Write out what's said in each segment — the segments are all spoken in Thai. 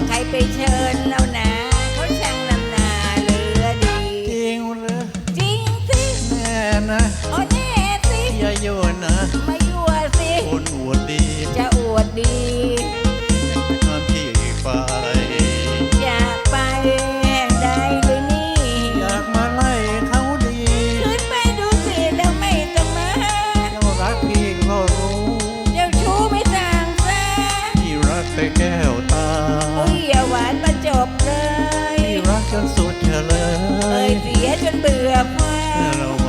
บอกใครไปเชิญแล้วนะเขาช่างนำหนาเหลือดี จริงเหรอจริงสิแน่นะโอ้แน่สิอย่าโยนนะมายั่วสิคนอวดดี จะอวดดีตามที่ไปจะไปแห่งใดหรือนี่อยากมาไล่เขาดี ขึ้นไปดูสิแล้วไม่ต้องมาเจ้ารักพี่ก็รู้เจ้าชู้ไม่ต่างซะพี่รักแต่แก้ จนสุดเธลยเสียจนเบื่อฟ้าา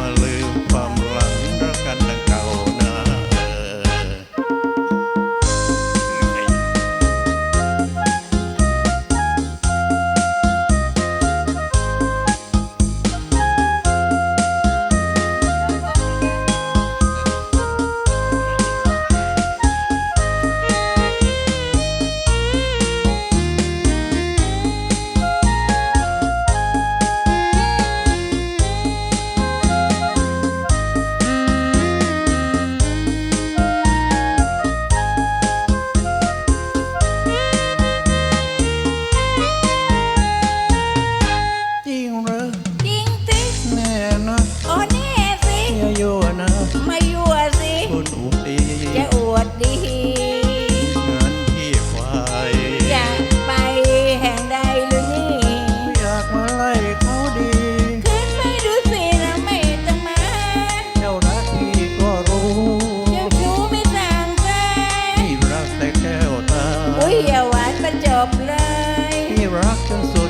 can so